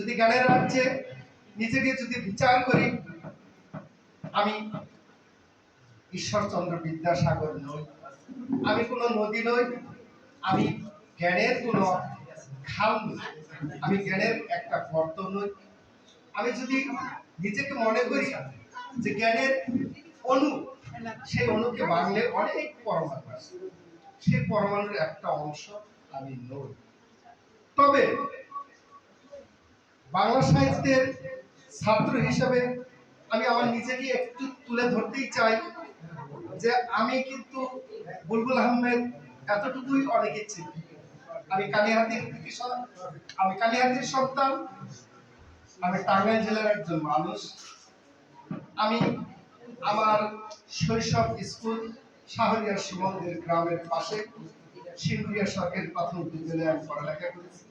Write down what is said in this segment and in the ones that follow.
যদি জ্ঞানের রাজ্যে নিজেকে যদি বিচার করি, আমি ঈশ্বরচন্দ্র বিদ্যাসাগর নই। আমি কোনো নদী নই, আমি জ্ঞানের কোনো খাল নই। আমি জ্ঞানের একটা গর্ত নই। আমি যদি নিজেকে মনে করি যে জ্ঞানের অণু সেই অণুকে বাংলে অনেক পরমাণু আছে। সেই পরমাণুর একটা অংশ আমি নই। তবে বাংলা সাহিত্যের ছাত্র হিসেবে আমি আমার নিজেকে একটু তুলে ধরতেই চাই যে আমি কিন্তু বুলবুল আহমেদ এতটুকুই অনেকে চিনি। আমি কালিহাতির আমি কালিহাতির সন্তান, আমি টাঙ্গাইল জেলার একজন মানুষ। আমি আমার শৈশব স্কুল শাহরিয়া সীমন্দের গ্রামের পাশে সিঙ্গুরিয়া সরকারি প্রাথমিক বিদ্যালয়ে আমি পড়ালেখা করেছি।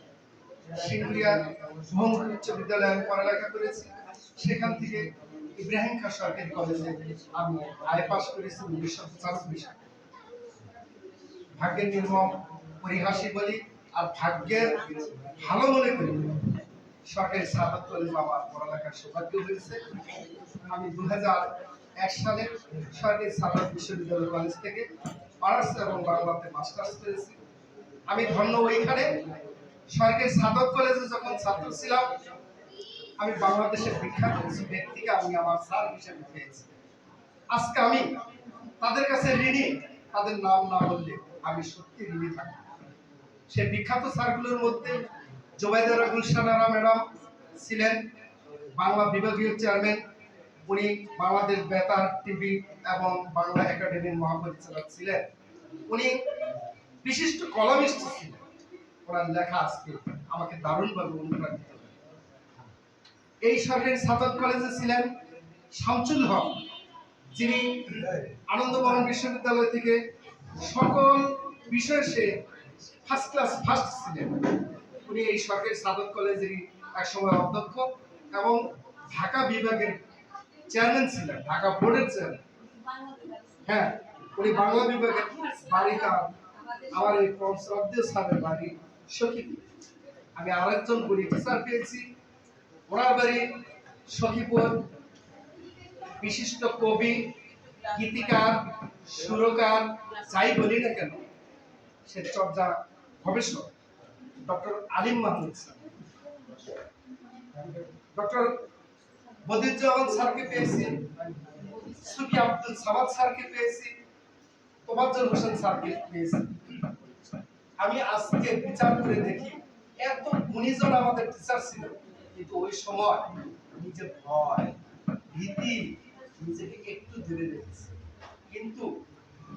ভাগ্যের নির্মম বলি আর ভাগ্যের ভালো মনে করি। সরকারি পড়ালেখার সৌভাগ্য হয়েছে। আমি দু এক সালে সরকারি বিশ্ববিদ্যালয় কলেজ থেকে অনার্স এবং বাংলাতে মাস্টার্স করেছি। আমি ধন্য ওইখানে সরকারি সাধক কলেজে যখন ছাত্র ছিলাম, আমি বাংলাদেশের বিখ্যাত কিছু ব্যক্তিকে আমি আমার স্যার হিসেবে পেয়েছি। আজকে আমি তাদের কাছে ঋণী, তাদের নাম না বললে আমি সত্যি ঋণী থাকি সেই বিখ্যাত স্যারগুলোর মধ্যে জোবাইদারা গুলশানারা ম্যাডাম ছিলেন, বাংলা বিভাগীয় চেয়ারম্যান। উনি বাংলাদেশ বেতার টিভি এবং বাংলা একাডেমির মহাপরিচালক ছিলেন। উনি বিশিষ্ট কলামিস্ট ছিলেন। ওনার লেখা আজকে আমাকে দারুণভাবে অনুপ্রাণিত এই সরকারি সাদত কলেজে ছিলেন শামসুল হক, যিনি আনন্দমোহন বিশ্ববিদ্যালয় থেকে সকল বিষয়ে সে ফার্স্ট ক্লাস ফার্স্ট ছিলেন। উনি এই সরকারি সাদত কলেজেরই একসময় অধ্যক্ষ এবং ঢাকা বিভাগের চেয়ারম্যান ছিলেন, ঢাকা বোর্ডের চেয়ারম্যান। হ্যাঁ উনি বাংলা বিভাগের বাড়ি তার আমার এই শ্রদ্ধেয় স্যারের বাড়ি সখী। আমি আরেকজন বলি টিচার পেয়েছি। ওনার বাড়ি সখীপুর। বিশিষ্ট কবি, গীতিকার, সুরকার, যাই বলি না কেন, সে চর্যা গবেষক, ডক্টর আলিম মাহমুদ ডক্টর বদিউজ্জামান স্যারকে পেয়েছি, সুফি আব্দুল সামাদ স্যারকে পেয়েছি, তোবাজ্জল হোসেন স্যারকে পেয়েছি। আমি আজকে বিচার করে দেখি, এত গুণীজন আমাদের টিচার ছিল। কিন্তু ওই সময় নিজে ভয়, ভীতি নিজেকে একটু দূরে রেখেছে। কিন্তু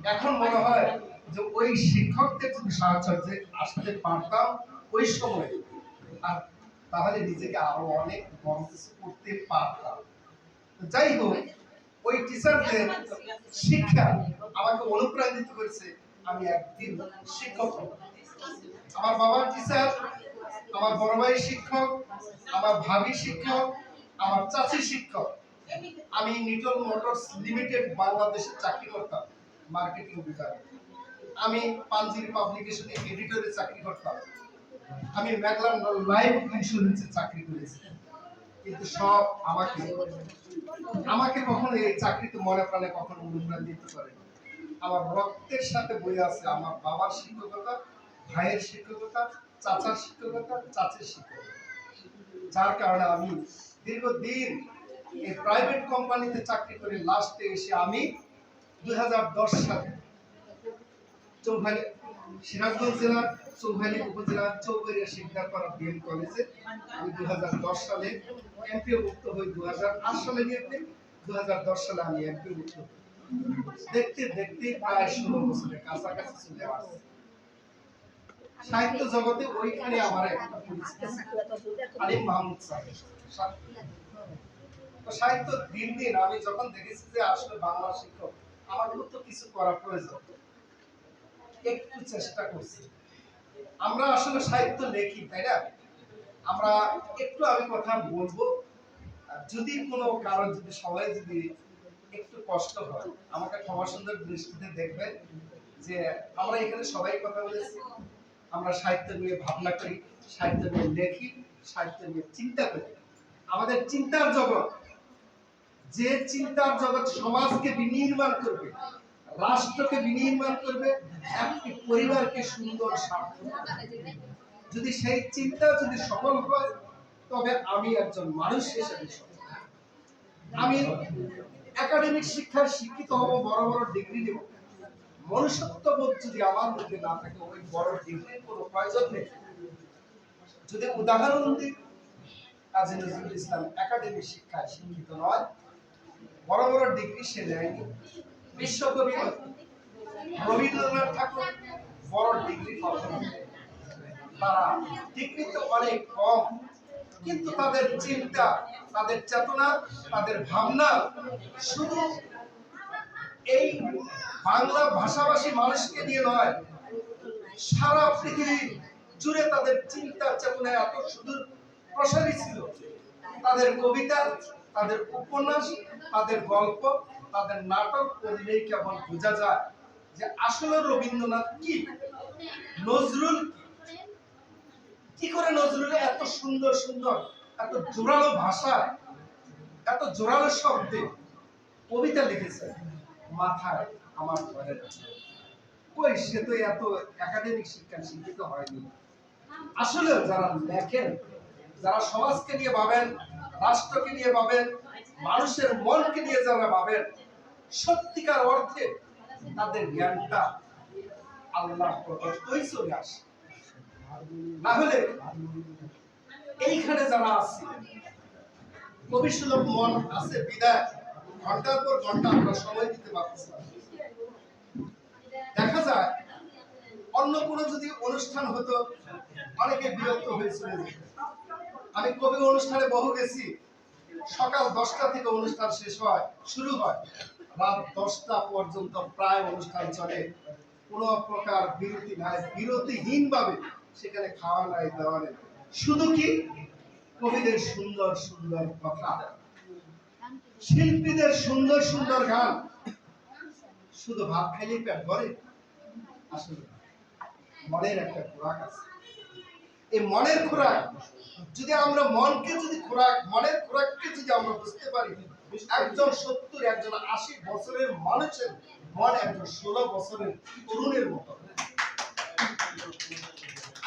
এখন মনে হয় যে ওই শিক্ষকদের যদি সাহচর্যে আসতে পারতাম ওই সময়। আর তাহলে নিজেকে আরও অনেক কিছু করতে পারতাম। যাই হোক, ওই টিচারদের শিক্ষা আমাকে অনুপ্রাণিত করেছে। আমি একদিন শিক্ষক আমার বাবার টিচার আমার বড় ভাই শিক্ষক, আমার ভাবি শিক্ষক, আমার চাচি শিক্ষক। আমি নিটল মোটরস লিমিটেড বাংলাদেশে চাকরি করতাম মার্কেটিং বিভাগে। আমি পাঞ্জির পাবলিকেশনে এডিটরে চাকরি করতাম আমি ম্যাকলান লাইফ ইন্স্যুরেন্সে চাকরি করেছি। কিন্তু সব আমাকে আমাকে কখনো এই চাকরিতে মনে প্রাণে কখনো অনুপ্রাণিত করে আমার রক্তের সাথে বই আছে আমার বাবার শিক্ষকতা, ভাইয়ের শিক্ষকতা, চাচার শিক্ষকতা, চাচের শিক্ষকতা যার কারণে আমি দীর্ঘদিন এই প্রাইভেট কোম্পানিতে চাকরি করে লাস্টে এসে আমি দুই হাজার দশ সালে চৌহালি, সিরাজগঞ্জ জেলার চৌহালি উপজেলার চৌবাড়িয়া শিকদারপাড়া বিএম কলেজে আমি দু হাজার দশ সালে এমপিও মুক্ত হই দু হাজার আট সালে নিয়েতে দু সালে আমি এমপিও মুক্ত হই। দেখতে দেখতে প্রায় ষোলো বছরের কাছাকাছি চলে আসছে। সাহিত্য জগতে ওইখানে আমার সাহিত্য দিন দিন আমি যখন দেখেছি যে আসলে বাংলা শিক্ষক আমাদেরও তো কিছু করা প্রয়োজন। একটু চেষ্টা করছি। আমরা আসলে সাহিত্য লেখি, তাই না? আমরা একটু আমি কথা বলব। যদি কোনো কারণ, যদি সবাই যদি একটু কষ্ট হয়। আমাকে ক্ষমা সুন্দর দৃষ্টিতে দেখবেন যে আমরা এখানে সবাই কথা বলেছি। আমরা সাহিত্য নিয়ে ভাবনা করি, সাহিত্য নিয়ে লেখি, সাহিত্য নিয়ে চিন্তা করি। আমাদের চিন্তার জগৎ, যে চিন্তার জগৎ সমাজকে বিনির্মাণ করবে, রাষ্ট্রকে বিনির্মাণ করবে, একটি পরিবারকে সুন্দর সার্থক যদি সেই চিন্তা যদি সফল হয়, তবে আমি একজন মানুষ হিসেবে আমি একাডেমিক শিক্ষায় শিক্ষিত হব, বড় বড় ডিগ্রি নেব। মনুষ্যত্ববোধ যদি আমার মধ্যে না থাকে ওই বড় ডিগ্রির কোনো প্রয়োজন নেই। যদি উদাহরণ দিই, কাজী নজরুল ইসলাম একাডেমিক শিক্ষায় শিক্ষিত নয়, বড় বড় ডিগ্রি সে নেয়নি। বিশ্বকবি রবীন্দ্রনাথ ঠাকুর বড় ডিগ্রি তারা ডিগ্রি তো অনেক কম, কিন্তু তাদের চিন্তা তাদের চেতনা, তাদের ভাবনা, শুধু এই বাংলা ভাষাভাষী মানুষকে নিয়ে নয়, সারা পৃথিবী জুড়ে তাদের চিন্তা চেতনা এত সুদূর প্রসারী ছিল। তাদের কবিতা, তাদের উপন্যাস, তাদের গল্প, তাদের নাটক পড়লেই কেবল বোঝা যায় যে আসলে রবীন্দ্রনাথ কি, নজরুল কি করে নজরুল এত সুন্দর সুন্দর এত জোরালো ভাষা, এত জোরালো শব্দে কবিতা লিখেছে মাথায় আমার ধরে। কই, সে তো এত একাডেমিক শিক্ষা শিক্ষিত হয়নি আসলে যারা লেখেন, যারা সমাজকে নিয়ে ভাবেন, রাষ্ট্রকে নিয়ে ভাবেন, মানুষের মনকে নিয়ে যারা ভাবেন, সত্যিকার অর্থে তাদের জ্ঞানটা আল্লাহ প্রদত্তই চলে আসে না হলে এইখানে যারা মন আছে, বিদায়। ঘণ্টার পর ঘণ্টা আমরা সময় দিতে পারতেছি দেখা যায়, অন্য কোনো যদি অনুষ্ঠান হতো, অনেকে বিরক্ত হয়েছিল। আমি কবি অনুষ্ঠানে বহু গেছি। সকাল দশটা থেকে অনুষ্ঠান শেষ হয়, শুরু হয়। রাত দশটা পর্যন্ত প্রায় অনুষ্ঠান চলে। কোনো প্রকার বিরতি নাই। বিরতিহীন ভাবে সেখানে খাওয়া নাই, দাওয়া নেই। শুধু কি? কবিদের সুন্দর সুন্দর কথা। শিল্পীদের সুন্দর সুন্দর গান। শুধু ভাত খাইলেই পেট ভরে? আসলে মনের একটা খোরাক আছে। এই মনের খোরাক, যদি আমরা মনকে যদি খোরাক, মনের খোরাককে যদি আমরা বুঝতে পারি, একজন সত্তর, একজন আশি বছরের মানুষের মন একজন ষোলো বছরের তরুণের মতো।